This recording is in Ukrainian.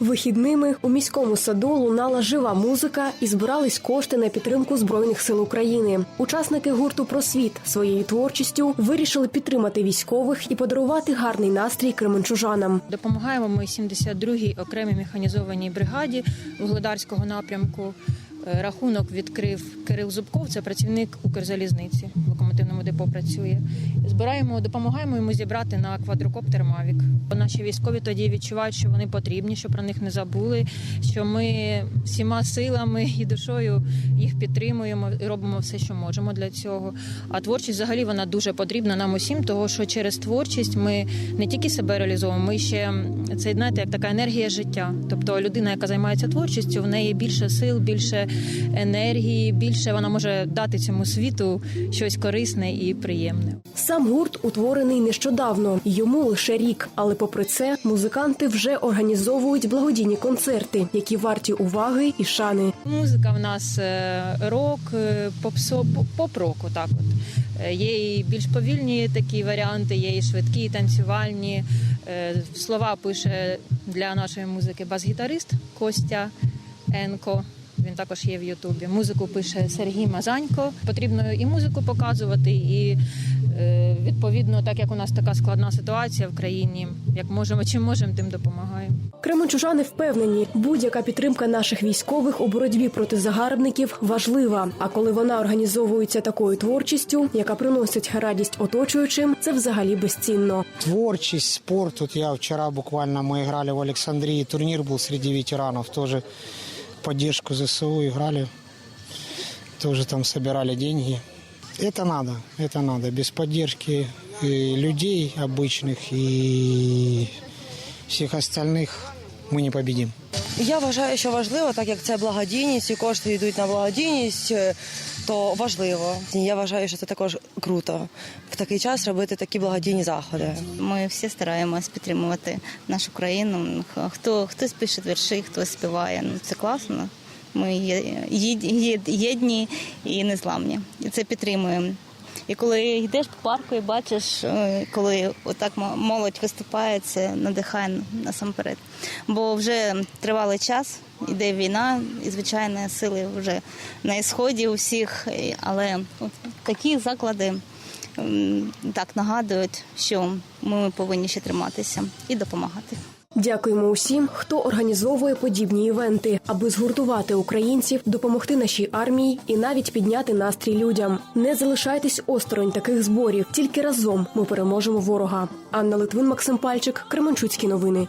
Вихідними у міському саду лунала жива музика і збирались кошти на підтримку збройних сил України. Учасники гурту Просвіт своєю творчістю вирішили підтримати військових і подарувати гарний настрій кременчужанам. Допомагаємо ми 72-й окремій механізованій бригаді Вугледарського напрямку. Е, Рахунок відкрив Кирил Зубков, це працівник Укрзалізниці, в локомотивному депо працює. Збираємо, допомагаємо йому зібрати на квадрокоптер Мавік. Наші військові тоді відчувають, що вони потрібні, що про них не забули, що ми всіма силами і душою їх підтримуємо і робимо все, що можемо для цього. А творчість взагалі вона дуже потрібна нам усім, того що через творчість ми не тільки себе реалізовуємо, ми ще це знаєте, як така енергія життя. Тобто людина, яка займається творчістю, в неї більше сил, більше енергії, більше вона може дати цьому світу щось корисне і приємне. Сам гурт утворений нещодавно, йому лише рік. Але попри це, музиканти вже організовують благодійні концерти, які варті уваги і шани. Музика в нас е, рок, е, попсо, поп-року, так от. Е, Є і більш повільні такі варіанти, є і швидкі, і танцювальні. Слова пише для нашої музики бас-гітарист Костя Енко. Також є в Ютубі. Музику пише Сергій Мазанько. Потрібно і музику показувати, і е, відповідно, так як у нас така складна ситуація в країні, як можемо, чим можемо, тим допомагаємо. Кременчужани впевнені, будь-яка підтримка наших військових у боротьбі проти загарбників важлива. А коли вона організовується такою творчістю, яка приносить радість оточуючим, це взагалі безцінно. Творчесть, спорт. Вот я вчера буквально мы играли в Александрии, турнир был среди ветеранов, тоже поддержку ЗСУ играли, тоже там собирали деньги. Это надо, это надо. Без поддержки э, людей обычных и всех остальных мы не победим. Я вважаю, що важливо, так як це благодійність, і кошти йдуть на благодійність, е, то важливо. Я вважаю, що це також круто в такий час робити такі благодійні заходи. Ми всі стараємось підтримувати нашу країну. Хто хтось пише вірші, хтось співає. Ну це класно. Ми є- є- є- єдні і незламні. І це підтримуємо. І коли йдеш по парку і бачиш, е, коли отак мо- молодь виступає, це надихає насамперед. Бо вже тривалий час, іде війна, і звичайно сили вже на ісході у всіх. Але такі заклади так нагадують, що ми повинні ще триматися і допомагати. Дякуємо усім, хто організовує подібні івенти, аби згуртувати українців, допомогти нашій армії і навіть підняти настрій людям. Не залишайтесь осторонь таких зборів. Тільки разом ми переможемо ворога. Анна Литвин, Максим Пальчик, Кременчуцькі новини.